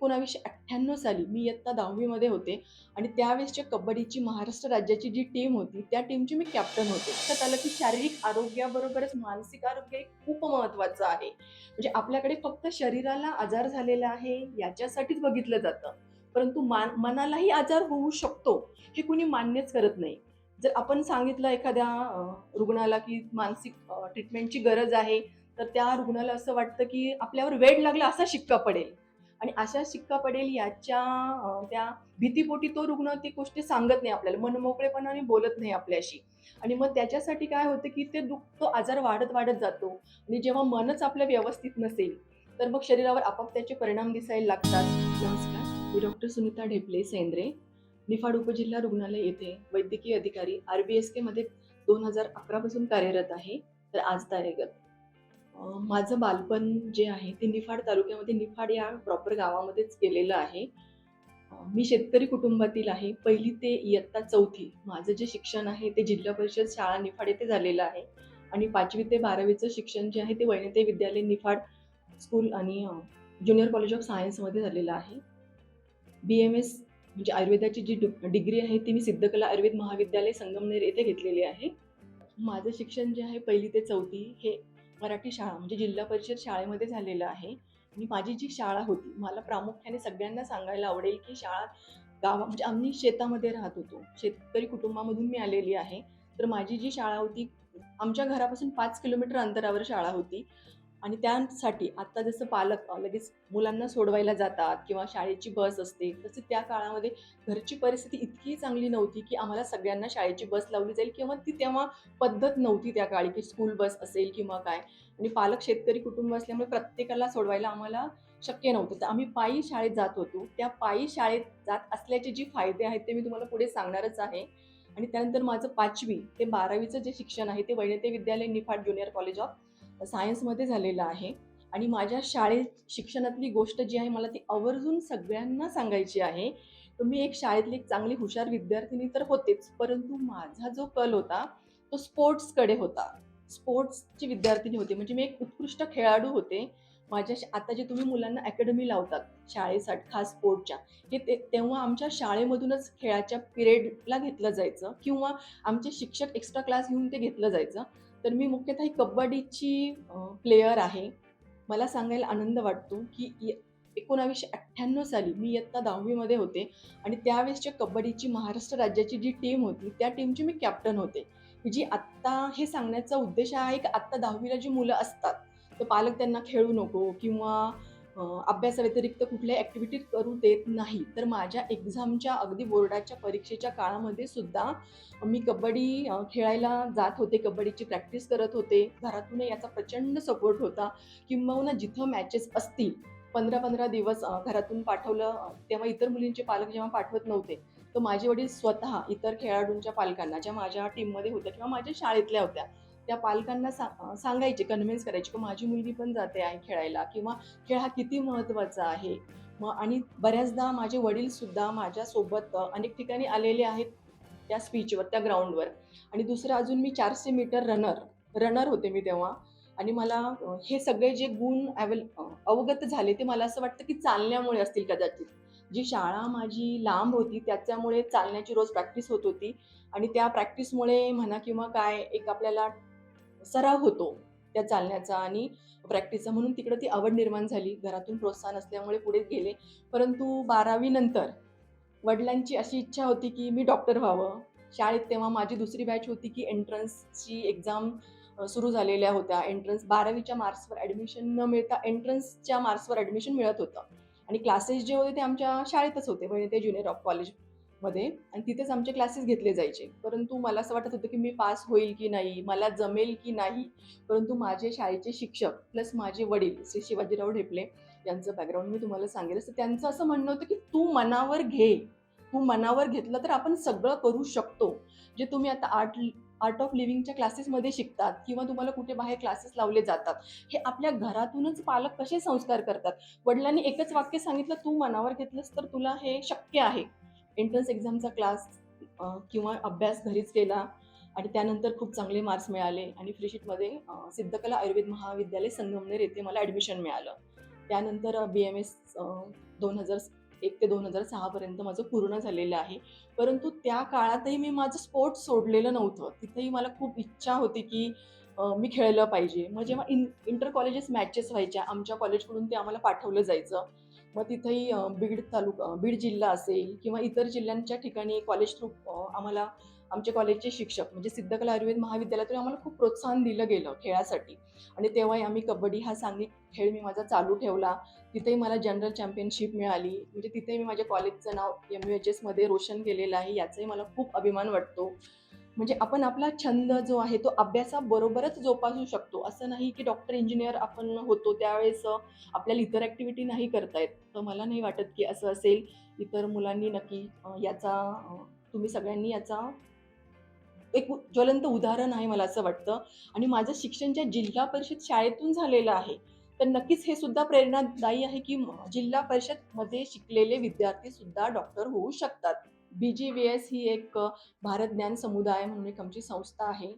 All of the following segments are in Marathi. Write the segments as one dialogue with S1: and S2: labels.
S1: एकोणावीसशे अठ्ठ्याण्णव साली मी इयत्ता दहावीमध्ये होते आणि त्यावेळेसच्या कबड्डीची महाराष्ट्र राज्याची जी टीम होती त्या टीमची मी कॅप्टन होते. लक्षात आलं की शारीरिक आरोग्याबरोबरच मानसिक आरोग्य हे खूप महत्त्वाचं आहे. म्हणजे आपल्याकडे फक्त शरीराला आजार झालेला आहे याच्यासाठीच बघितलं जातं. परंतु मान मनालाही आजार होऊ शकतो हे कुणी मान्यच करत नाही. जर आपण सांगितलं एखाद्या रुग्णाला की मानसिक ट्रीटमेंटची गरज आहे तर त्या रुग्णाला असं वाटतं की आपल्यावर वेळ लागला असा शिक्का पडेल. आणि अशा शिक्का पडेल याच्या त्या भीतीपोटी तो रुग्ण ती गोष्टी सांगत नाही आपल्याला मनमोकळेपणाने बोलत नाही आपल्याशी. आणि मग त्याच्यासाठी काय होतं की ते दुःख तो आजार वाढत वाढत जातो. आणि जेव्हा मनच आपलं व्यवस्थित नसेल तर मग शरीरावर आपाप त्याचे परिणाम दिसायला लागतात. नमस्कार मी डॉक्टर सुनीता ढेपले सेंद्रे निफाड उपजिल्हा रुग्णालय येथे वैद्यकीय अधिकारी आर बी एस केमध्ये दोन हजार अकरापासून कार्यरत आहे. तर आज तारेगत. माझं बालपण जे आहे ते निफाड तालुक्यामध्ये निफाड या प्रॉपर गावामध्येच केलेलं आहे. मी शेतकरी कुटुंबातील आहे. पहिली ते इयत्ता चौथी माझं जे शिक्षण आहे ते जिल्हा परिषद शाळा निफाड येथे झालेलं आहे. आणि पाचवी ते बारावीचं शिक्षण जे आहे ते वैनते विद्यालय निफाड स्कूल आणि ज्युनियर कॉलेज ऑफ सायन्समध्ये झालेलं आहे. बी एम एस म्हणजे आयुर्वेदाची जी डि- डिग्री आहे ती मी सिद्धकला आयुर्वेद महाविद्यालय संगमनेर येथे घेतलेली आहे. माझं शिक्षण जे आहे पहिली ते चौथी हे मराठी शाळा म्हणजे जिल्हा परिषद शाळेमध्ये झालेलं आहे. आणि माझी जी शाळा होती मला प्रामुख्याने सगळ्यांना सांगायला आवडेल की शाळा गावा म्हणजे आम्ही शेतामध्ये राहत होतो. शेतकरी कुटुंबामधून मी आलेली आहे. तर माझी जी शाळा होती आमच्या घरापासून पाच किलोमीटर अंतरावर शाळा होती. आणि त्यासाठी आत्ता जसं पालक लगेच मुलांना सोडवायला जातात किंवा शाळेची बस असते तसे त्या काळामध्ये घरची परिस्थिती इतकी चांगली नव्हती की आम्हाला सगळ्यांना शाळेची बस लावली जाईल किंवा ती तेव्हा पद्धत नव्हती त्या काळी की स्कूल बस असेल किंवा काय. आणि पालक शेतकरी कुटुंब असल्यामुळे प्रत्येकाला सोडवायला आम्हाला शक्य नव्हतं. तर आम्ही पायी शाळेत जात होतो. त्या पायी शाळेत जात असल्याचे जे फायदे आहेत ते मी तुम्हाला पुढे सांगणारच आहे. आणि त्यानंतर माझं पाचवी ते बारावीचं जे शिक्षण आहे ते Vainate Vidyalaya Niphad junior college of सायन्समध्ये झालेलं आहे. आणि माझ्या शाळेत शिक्षणातली गोष्ट जी आहे मला ती आवर्जून सगळ्यांना सांगायची आहे. तर मी एक शाळेतली एक चांगली हुशार विद्यार्थिनी तर होतेच परंतु माझा जो कल होता तो स्पोर्ट्सकडे होता. स्पोर्ट्सची विद्यार्थिनी होते. म्हणजे मी एक उत्कृष्ट खेळाडू होते. माझ्या आता जे तुम्ही मुलांना अकॅडमी लावतात शाळेसाठी खास स्पोर्टच्या हे ते तेव्हा आमच्या शाळेमधूनच खेळाच्या पिरियडला घेतलं जायचं किंवा आमचे शिक्षक एक्स्ट्रा क्लास घेऊन ते घेतलं जायचं. तर मी मुख्यतः ही कबड्डीची प्लेयर आहे. मला सांगायला आनंद वाटतो की एकोणावीसशे अठ्ठ्याण्णव साली मी इयत्ता दहावीमध्ये होते आणि त्यावेळेसच्या कबड्डीची महाराष्ट्र राज्याची जी टीम होती त्या टीमची मी कॅप्टन होते. जी आत्ता हे सांगण्याचा उद्देश आहे की आत्ता दहावीला जी मुलं असतात तर पालक त्यांना खेळू नको किंवा अभ्यासाव्यतिरिक्त कुठल्याही ॲक्टिव्हिटी करू देत नाही. तर माझ्या एक्झामच्या अगदी बोर्डाच्या परीक्षेच्या काळामध्ये सुद्धा मी कबड्डी खेळायला जात होते. कबड्डीची प्रॅक्टिस करत होते. घरातूनही याचा प्रचंड सपोर्ट होता. किंबहुना जिथं मॅचेस असतील पंधरा पंधरा दिवस घरातून पाठवलं तेव्हा इतर मुलींचे पालक जेव्हा पाठवत नव्हते तर माझे वडील स्वतः इतर खेळाडूंच्या पालकांना ज्या माझ्या टीममध्ये होत्या किंवा माझ्या शाळेतल्या होत्या त्या पालकांना सा सांगायचे कन्व्हिन्स करायचे की माझी मुलगी पण जाते आहे खेळायला किंवा खेळ हा किती महत्त्वाचा आहे. मग आणि बऱ्याचदा माझे वडीलसुद्धा माझ्यासोबत अनेक ठिकाणी आलेले आहेत त्या स्पीचवर त्या ग्राउंडवर आणि दुसरं अजून मी चारशे मीटर रनर रनर होते मी तेव्हा. आणि मला हे सगळे जे गुण अवेल अवगत झाले ते मला असं वाटतं की चालण्यामुळे असतील कदाचित. जी शाळा माझी लांब होती त्याच्यामुळे चालण्याची रोज प्रॅक्टिस होत होती. आणि त्या प्रॅक्टिसमुळे म्हणा किंवा काय एक आपल्याला सराव होतो त्या चालण्याचा आणि प्रॅक्टिसचा म्हणून तिकडं ती आवड निर्माण झाली. घरातून प्रोत्साहन असल्यामुळे पुढे गेले. परंतु बारावीनंतर वडिलांची अशी इच्छा होती की मी डॉक्टर व्हावं. शाळेत तेव्हा माझी दुसरी बॅच होती की एंट्रन्सची एक्झाम सुरू झालेल्या होत्या. एंट्रन्स बारावीच्या मार्क्सवर ॲडमिशन न मिळता एंट्रन्सच्या मार्क्सवर ॲडमिशन मिळत होतं. आणि क्लासेस जे होते ते आमच्या शाळेतच होते. म्हणजे ते ज्युनियर ऑफ मध्ये. आणि तिथेच आमचे क्लासेस घेतले जायचे. परंतु मला असं वाटत होतं की मी पास होईल की नाही मला जमेल की नाही परंतु माझे शाळेचे शिक्षक प्लस माझे वडील श्री शिवाजीराव ढेपले यांचं बॅकग्राऊंड मी तुम्हाला सांगेल तर त्यांचं असं म्हणणं होतं की तू मनावर घे. तू मनावर घेतलं तर आपण सगळं करू शकतो. जे तुम्ही आता आर्ट आर्ट ऑफ लिव्हिंगच्या क्लासेसमध्ये शिकतात किंवा तुम्हाला कुठे बाहेर क्लासेस लावले जातात हे आपल्या घरातूनच पालक कसे संस्कार करतात? वडिलांनी एकच वाक्य सांगितलं तू मनावर घेतलंस तर तुला हे शक्य आहे. एंट्रन्स एक्झामचा क्लास किंवा अभ्यास घरीच केला आणि त्यानंतर खूप चांगले मार्क्स मिळाले आणि फ्रीशीटमध्ये सिद्धकला आयुर्वेद महाविद्यालय संगमनेर येथे मला ॲडमिशन मिळालं. त्यानंतर बी एम एस दोन हजार एक ते दोन हजार सहापर्यंत माझं पूर्ण झालेलं आहे. परंतु त्या काळातही मी माझं स्पोर्ट्स सोडलेलं नव्हतं. तिथेही मला खूप इच्छा होती की मी खेळलं पाहिजे. मग जेव्हा इन इंटर कॉलेजेस मॅचेस व्हायच्या आमच्या कॉलेजकडून ते आम्हाला पाठवलं जायचं. मग तिथेही बीड तालुका बीड जिल्हा असेल किंवा इतर जिल्ह्यांच्या ठिकाणी कॉलेज थ्रू आम्हाला आमचे कॉलेजचे शिक्षक म्हणजे सिद्धकला आयुर्वेद महाविद्यालयातून आम्हाला खूप प्रोत्साहन दिलं गेलं खेळासाठी. आणि तेव्हाही आम्ही कबड्डी हा सांघिक खेळ मी माझा चालू ठेवला. तिथेही मला जनरल चॅम्पियनशिप मिळाली. म्हणजे तिथेही मी माझ्या कॉलेजचं नाव एम यू एच एसमध्ये रोशन केलेलं आहे. याचाही मला खूप अभिमान वाटतो. म्हणजे आपण आपला छंद जो आहे तो अभ्यासाबरोबरच जोपासू शकतो. असं नाही की डॉक्टर इंजिनियर आपण होतो त्यावेळेस आपल्याला इतर ॲक्टिव्हिटी नाही करता येत. तर मला नाही वाटत की असं असेल. इतर मुलांनी नक्की याचा तुम्ही सगळ्यांनी याचा एक ज्वलंत उदाहरण आहे मला असं वाटतं. आणि माझं शिक्षण ज्या जिल्हा परिषद शाळेतून झालेलं आहे तर नक्कीच हे सुद्धा प्रेरणादायी आहे की जिल्हा परिषदमध्ये शिकलेले विद्यार्थी सुद्धा डॉक्टर होऊ शकतात. बी जी व्ही एस ही एक भारत ज्ञान समुदाय म्हणून एक आमची संस्था आहे.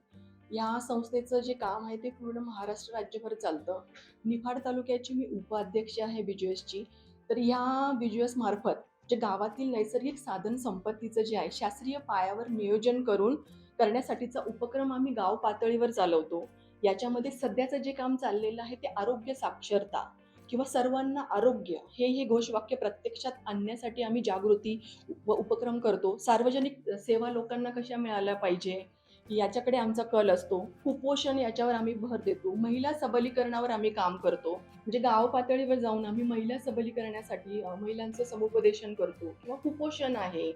S1: या संस्थेचं जे काम आहे ते पूर्ण महाराष्ट्र राज्यभर चालतं. निफाड तालुक्याची मी उपाध्यक्ष आहे बी जी एसची तर या बी जी एस मार्फत जे गावातील नैसर्गिक साधन संपत्तीचं जे आहे शास्त्रीय पायावर नियोजन करून करण्यासाठीचा उपक्रम आम्ही गाव पातळीवर चालवतो. याच्यामध्ये सध्याचं जे काम चाललेलं आहे ते आरोग्य साक्षरता. किंवा सर्वांना आरोग्य हे हे घोषवाक्य प्रत्यक्षात आणण्यासाठी आम्ही जागृती व उपक्रम करतो. सार्वजनिक सेवा लोकांना कशा मिळाल्या पाहिजे याच्याकडे आमचा कल असतो. कुपोषण याच्यावर आम्ही भर देतो. महिला सबलीकरणावर आम्ही काम करतो. म्हणजे गाव पातळीवर जाऊन आम्ही महिला सबलीकरणासाठी महिलांचं समुपदेशन करतो. किंवा कुपोषण आहे.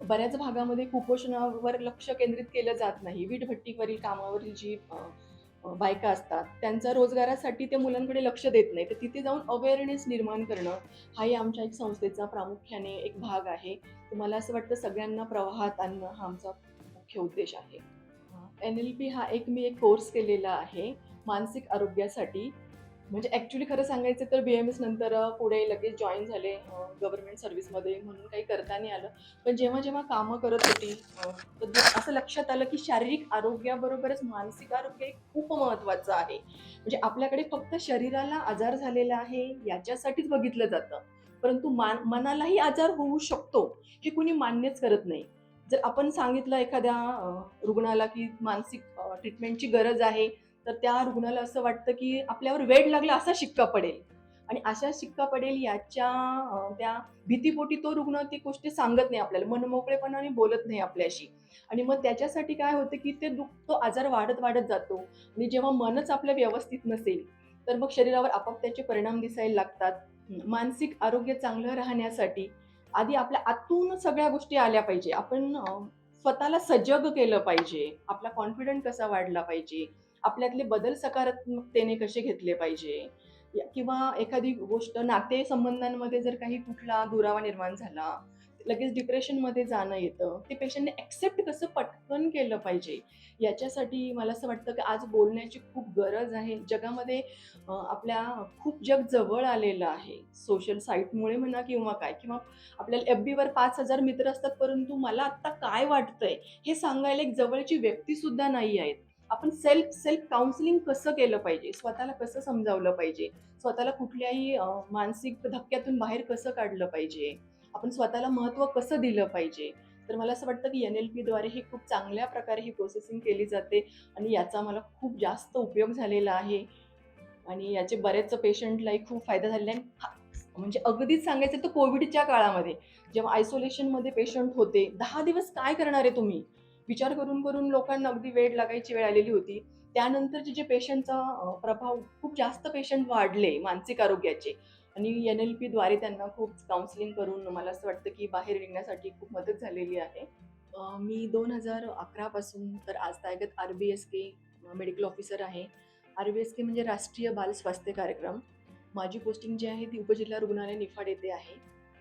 S1: बऱ्याच भागामध्ये कुपोषणावर लक्ष केंद्रित केलं जात नाही. वीटभट्टीवरील कामावरील जी बायका असतात त्यांचा रोजगारासाठी ते मुलांकडे लक्ष देत नाही. तर तिथे जाऊन अवेअरनेस निर्माण करणं हाही आमच्या एक संस्थेचा प्रामुख्याने एक भाग आहे. तर मला असं वाटतं सगळ्यांना प्रवाहात आणणं हा आमचा मुख्य उद्देश आहे. एन एल पी हा एक मी एक कोर्स केलेला आहे मानसिक आरोग्यासाठी. म्हणजे ॲक्च्युली खरं सांगायचं तर बी एम एस नंतर पुढे लगेच जॉईन झाले गव्हर्नमेंट सर्व्हिसमध्ये म्हणून काही करता नाही आलं. पण जेव्हा जेव्हा कामं करत होती तर असं लक्षात आलं की शारीरिक आरोग्याबरोबरच मानसिक आरोग्य हे खूप महत्त्वाचं आहे. म्हणजे आपल्याकडे फक्त शरीराला आजार झालेला आहे याच्यासाठीच बघितलं जातं. परंतु मान मनालाही आजार होऊ शकतो हे कुणी मान्यच करत नाही. जर आपण सांगितलं एखाद्या रुग्णाला की मानसिक ट्रीटमेंटची गरज आहे तर त्या रुग्णाला असं वाटतं की आपल्यावर वेळ लागला असा शिक्का पडेल. आणि अशा शिक्का पडेल याच्या त्या भीतीपोटी तो रुग्ण ती गोष्टी सांगत नाही आपल्याला मनमोकळेपणाने बोलत नाही आपल्याशी. आणि मग त्याच्यासाठी काय होतं की ते दुःख तो आजार वाढत वाढत जातो. आणि जेव्हा मनच आपलं व्यवस्थित नसेल तर मग शरीरावर आपापत्याचे परिणाम दिसायला लागतात. मानसिक आरोग्य चांगलं राहण्यासाठी आधी आपल्या आतून सगळ्या गोष्टी आल्या पाहिजे. आपण स्वतःला सजग केलं पाहिजे. आपला कॉन्फिडंट कसा वाढला पाहिजे. आपल्यातले बदल सकारात्मकतेने कसे घेतले पाहिजे? किंवा एखादी गोष्ट नाते संबंधांमध्ये जर काही कुठला दुरावा निर्माण झाला लगेच डिप्रेशनमध्ये जाणं येतं ते पेशंटने ॲक्सेप्ट कसं पटकन केलं पाहिजे? याच्यासाठी मला असं वाटतं की आज बोलण्याची खूप गरज आहे. जगामध्ये आपल्या खूप जग जवळ आलेलं आहे. सोशल साईटमुळे म्हणा किंवा काय किंवा आपल्याला एफ बीवर पाच हजार मित्र असतात परंतु मला आत्ता काय वाटतंय हे सांगायला एक जवळची व्यक्तीसुद्धा नाही आहेत. आपण सेल्फ सेल्फ काउन्सिलिंग कसं केलं पाहिजे? स्वतःला कसं समजावलं पाहिजे? स्वतःला कुठल्याही मानसिक धक्क्यातून बाहेर कसं काढलं पाहिजे? आपण स्वतःला महत्त्व कसं दिलं पाहिजे? तर मला असं वाटतं की एन एल पीद्वारे हे खूप चांगल्या प्रकारे ही प्रोसेसिंग केली जाते आणि याचा मला खूप जास्त उपयोग झालेला आहे. आणि याचे बरेच पेशंटलाही खूप फायदा झालेला आहे. म्हणजे अगदीच सांगायचं तर कोविडच्या काळामध्ये जेव्हा आयसोलेशनमध्ये पेशंट होते दहा दिवस काय करणार आहे तुम्ही? विचार करून करून लोकांना अगदी वेळ लागायची वेळ आलेली होती. त्यानंतरचे जे पेशंटचा प्रभाव खूप जास्त पेशंट वाढले मानसिक आरोग्याचे. आणि एन एल पीद्वारे त्यांना खूप काउन्सिलिंग करून मला असं वाटतं की बाहेर निघण्यासाठी खूप मदत झालेली आहे. मी दोन हजार अकरापासून तर आज तायगत R B S K medical officer आहे. आर बी एस के म्हणजे राष्ट्रीय बाल स्वास्थ्य कार्यक्रम. माझी पोस्टिंग जी आहे ती उपजिल्हा रुग्णालय निफाड येथे आहे.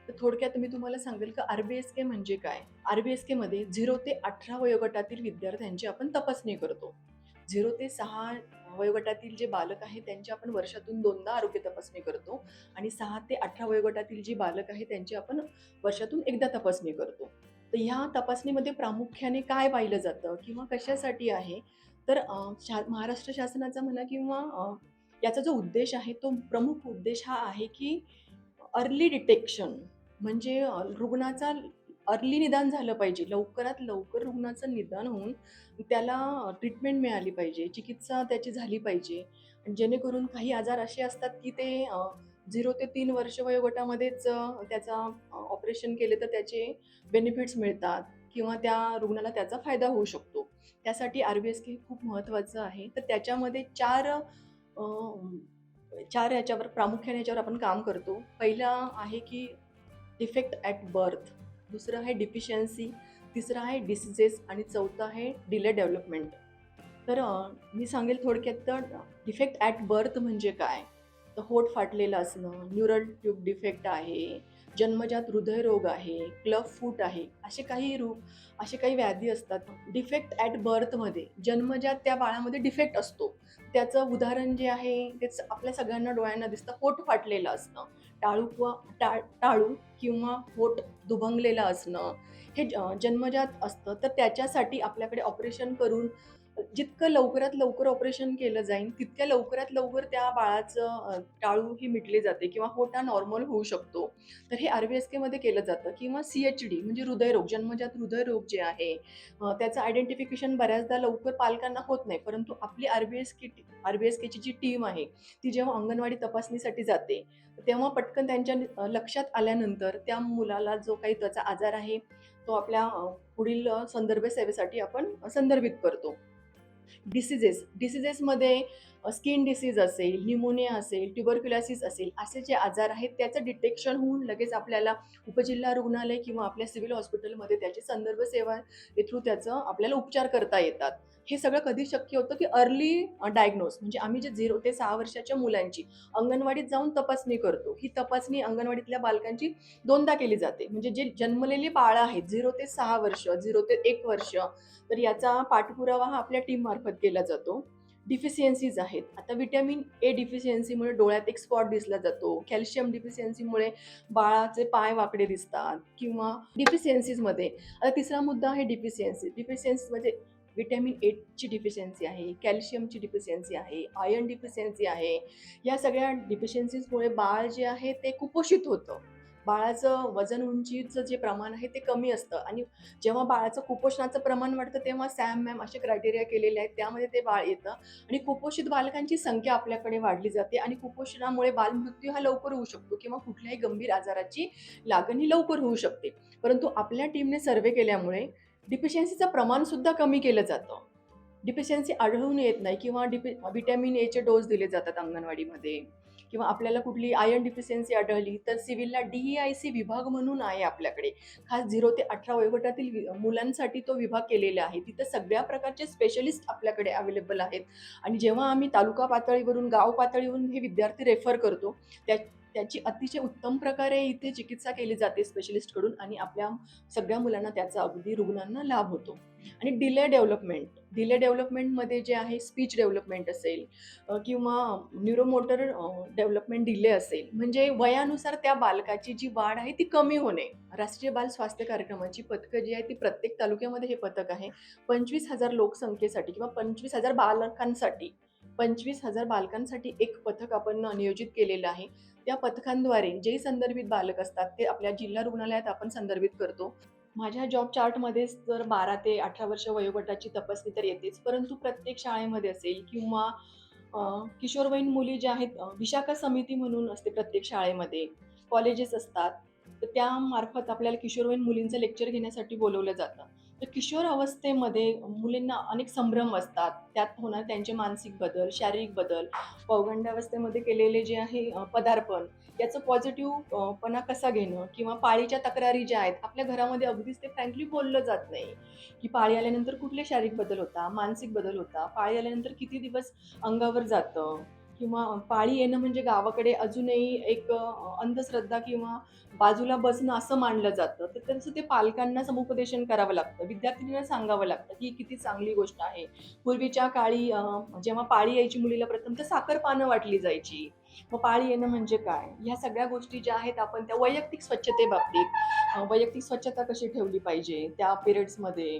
S1: तर थोडक्यात मी तुम्हाला सांगेल की आरबीएसके के म्हणजे काय? आरबीएसके मध्ये केमध्ये झिरो ते अठरा वयोगटातील विद्यार्थ्यांची आपण तपासणी करतो. झिरो ते सहा वयोगटातील जे बालक आहे त्यांची आपण वर्षातून दोनदा आरोग्य तपासणी करतो आणि सहा ते अठरा वयोगटातील जी बालक आहे त्यांची आपण वर्षातून एकदा तपासणी करतो. तर ह्या तपासणीमध्ये प्रामुख्याने काय पाहिलं जातं किंवा कशासाठी आहे? तर शा महाराष्ट्र शासनाचा म्हणा किंवा याचा जो उद्देश आहे तो प्रमुख उद्देश हा आहे की अर्ली डिटेक्शन म्हणजे रुग्णाचा अर्ली निदान झालं पाहिजे. लवकरात लवकर रुग्णाचं निदान होऊन त्याला ट्रीटमेंट मिळाली पाहिजे चिकित्सा त्याची झाली पाहिजे. आणि जेणेकरून काही आजार असे असतात की ते झिरो ते तीन वर्ष वयोगटामध्येच त्याचा ऑपरेशन केले तर त्याचे बेनिफिट्स मिळतात किंवा त्या रुग्णाला त्याचा फायदा होऊ शकतो. त्यासाठी आर बी एस के खूप महत्त्वाचं आहे. तर त्याच्यामध्ये चार चार याच्यावर प्रामुख्याने याच्यावर आपण काम करतो. पहिला आहे की डिफेक्ट ॲट बर्थ दुसरं आहे डिफिशियन्सी तिसरं आहे डिसिजेस आणि चौथं आहे डिले डेव्हलपमेंट तर मी सांगेल थोडक्यात तर डिफेक्ट ॲट बर्थ म्हणजे काय? तर होट फाटलेलं असणं न्यूरल ट्यूब डिफेक्ट आहे जन्मजात हृदयरोग आहे क्लब फूट आहे असे काही रूप असे काही व्याधी असतात. डिफेक्ट ॲट बर्थमध्ये जन्मजात त्या बाळामध्ये डिफेक्ट असतो. त्याचं उदाहरण जे आहे तेच आपल्या सगळ्यांना डोळ्यांना दिसतं. होठ फाटलेलं असणं टाळू किंवा टाळ टाळू किंवा होट दुभंगलेलं असणं हे जन्मजात असतं. तर त्याच्यासाठी आपल्याकडे ऑपरेशन करून जितकं लवकरात लवकर ऑपरेशन केलं जाईल तितक्या लवकरात लवकर त्या बाळाचं टाळू ही मिटले जाते किंवा होटा नॉर्मल होऊ शकतो. तर हे आर बी एस केमध्ये केलं जातं किंवा सी एच डी म्हणजे हृदयरोग जन्मजात हृदयरोग जे आहे त्याचं आयडेंटिफिकेशन बऱ्याचदा लवकर पालकांना होत नाही. परंतु आपली R B S K R B S केची जी टीम आहे ती जेव्हा अंगणवाडी तपासणीसाठी जाते तेव्हा पटकन त्यांच्या लक्षात आल्यानंतर त्या मुलाला जो काही त्याचा आजार आहे तो आपल्या पुढील संदर्भ सेवेसाठी आपण संदर्भित करतो. डिसिजेस डिसिजेसमध्ये स्किन डिसीज असेल निमोनिया असेल ट्युबरक्युलासिस असेल असे जे आजार आहेत त्याचं डिटेक्शन होऊन लगेच आपल्याला उपजिल्हा रुग्णालय किंवा आपल्या सिव्हिल हॉस्पिटलमध्ये त्याची संदर्भ सेवा थ्रू त्याचं आपल्याला उपचार करता येतात. हे सगळं कधी शक्य होतं की अर्ली डायग्नोस म्हणजे आम्ही जे झिरो ते सहा वर्षाच्या मुलांची अंगणवाडीत जाऊन तपासणी करतो. ही तपासणी अंगणवाडीतल्या बालकांची दोनदा केली जाते. म्हणजे जे जन्मलेली बाळं आहेत झिरो ते सहा वर्ष झिरो ते एक वर्ष तर याचा पाठपुरावा हा आपल्या टीममार्फत केला जातो. डिफिशियन्सीज आहेत. आता विटॅमिन ए डिफिशियन्सीमुळे डोळ्यात एक स्पॉट दिसला जातो. कॅल्शियम डिफिशियन्सीमुळे बाळाचे पाय वाकडे दिसतात किंवा डिफिशियन्सीजमध्ये आता तिसरा मुद्दा आहे डिफिशियन्सी डिफिशियन्सीमध्ये विटॅमिन एची डिफिशियन्सी आहे कॅल्शियमची डिफिशियन्सी आहे आयर्न डिफिशियन्सी आहे. या सगळ्या डिफिशियन्सीजमुळे बाळ जे आहे ते कुपोषित होतं. बाळाचं वजन उंचीचं जे प्रमाण आहे ते कमी असतं. आणि जेव्हा बाळाचं कुपोषणाचं प्रमाण वाढतं तेव्हा सॅम मॅम असे क्रायटेरिया केलेले आहेत. त्यामध्ये ते बाळ येतं. आणि कुपोषित बालकांची संख्या आपल्याकडे वाढली जाते. आणि कुपोषणामुळे बालमृत्यू हा लवकर होऊ शकतो किंवा कुठल्याही गंभीर आजाराची लागण ही लवकर होऊ शकते. परंतु आपल्या टीमने सर्वे केल्यामुळे डिफिशियन्सीचं प्रमाणसुद्धा कमी केलं जातं. डिफिशियन्सी आढळून येत नाही किंवा डिफि व्हिटॅमिन एचे डोस दिले जातात अंगणवाडीमध्ये. किंवा आपल्याला कुठली आयर्न डिफिशियन्सी आढळली तर सिव्हिलला डी ई आय सी विभाग म्हणून आहे आपल्याकडे. खास झिरो ते अठरा वयोगटातील मुलांसाठी तो विभाग केलेला आहे. तिथं सगळ्या प्रकारचे स्पेशलिस्ट आपल्याकडे अवेलेबल आहेत. आणि जेव्हा आम्ही तालुका पातळीवरून गाव पातळीवरून हे विद्यार्थी रेफर करतो त्या त्याची अतिशय उत्तम प्रकारे इथे चिकित्सा केली जाते स्पेशलिस्टकडून आणि आपल्या सगळ्या मुलांना त्याचा अगदी रुग्णांना लाभ होतो. आणि डिले डेव्हलपमेंट डिले डेव्हलपमेंटमध्ये जे आहे स्पीच डेव्हलपमेंट असेल किंवा न्यूरोमोटर डेव्हलपमेंट डिले असेल म्हणजे वयानुसार त्या बालकाची जी वाढ आहे ती कमी होणे. राष्ट्रीय बाल स्वास्थ्य कार्यक्रमाची पथकं जी आहे ती प्रत्येक तालुक्यामध्ये हे पथक आहे. पंचवीस हजार लोकसंख्येसाठी किंवा पंचवीस हजार बालकांसाठी पंचवीस हजार बालकांसाठी एक पथक आपण नियोजित केलेलं आहे. त्या पथकांद्वारे जे संदर्भित बालक असतात ते आपल्या जिल्हा रुग्णालयात आपण संदर्भित करतो. माझ्या जॉब चार्टमध्येच तर बारा ते अठरा वर्ष वयोगटाची तपासणी तर येतेच. परंतु प्रत्येक शाळेमध्ये असेल किंवा किशोरवयीन मुली ज्या आहेत विशाखा समिती म्हणून असते प्रत्येक शाळेमध्ये. कॉलेजेस असतात. तर त्यामार्फत आपल्याला किशोरवयीन मुलींचं लेक्चर घेण्यासाठी बोलवलं जातं. तर किशोर अवस्थेमध्ये मुलींना अनेक संभ्रम असतात. त्यात होणार त्यांचे मानसिक बदल शारीरिक बदल पौगंडावस्थेमध्ये केलेले जे आहे पदार्पण याचं पॉझिटिव्ह पणा कसा घेणं किंवा पाळीच्या तक्रारी ज्या आहेत आपल्या घरामध्ये अगदीच ते फ्रँकली बोललं जात नाही. की पाळी आल्यानंतर कुठले शारीरिक बदल होता मानसिक बदल होता पाळी आल्यानंतर किती दिवस अंगावर जातं किंवा पाळी येणं म्हणजे गावाकडे अजूनही एक अंधश्रद्धा किंवा बाजूला बसणं असं मानलं जातं. तर त्यांचं ते पालकांना समुपदेशन करावं लागतं. विद्यार्थिनींना सांगावं लागतं की ही किती चांगली गोष्ट आहे. पूर्वीच्या काळी जेव्हा पाळी यायची मुलीला प्रथम तर साखर पानं वाटली जायची. मग पाळी येणं म्हणजे काय? ह्या सगळ्या गोष्टी ज्या आहेत आपण त्या वैयक्तिक स्वच्छतेबाबतीत वैयक्तिक स्वच्छता कशी ठेवली पाहिजे त्या पिरियड्समध्ये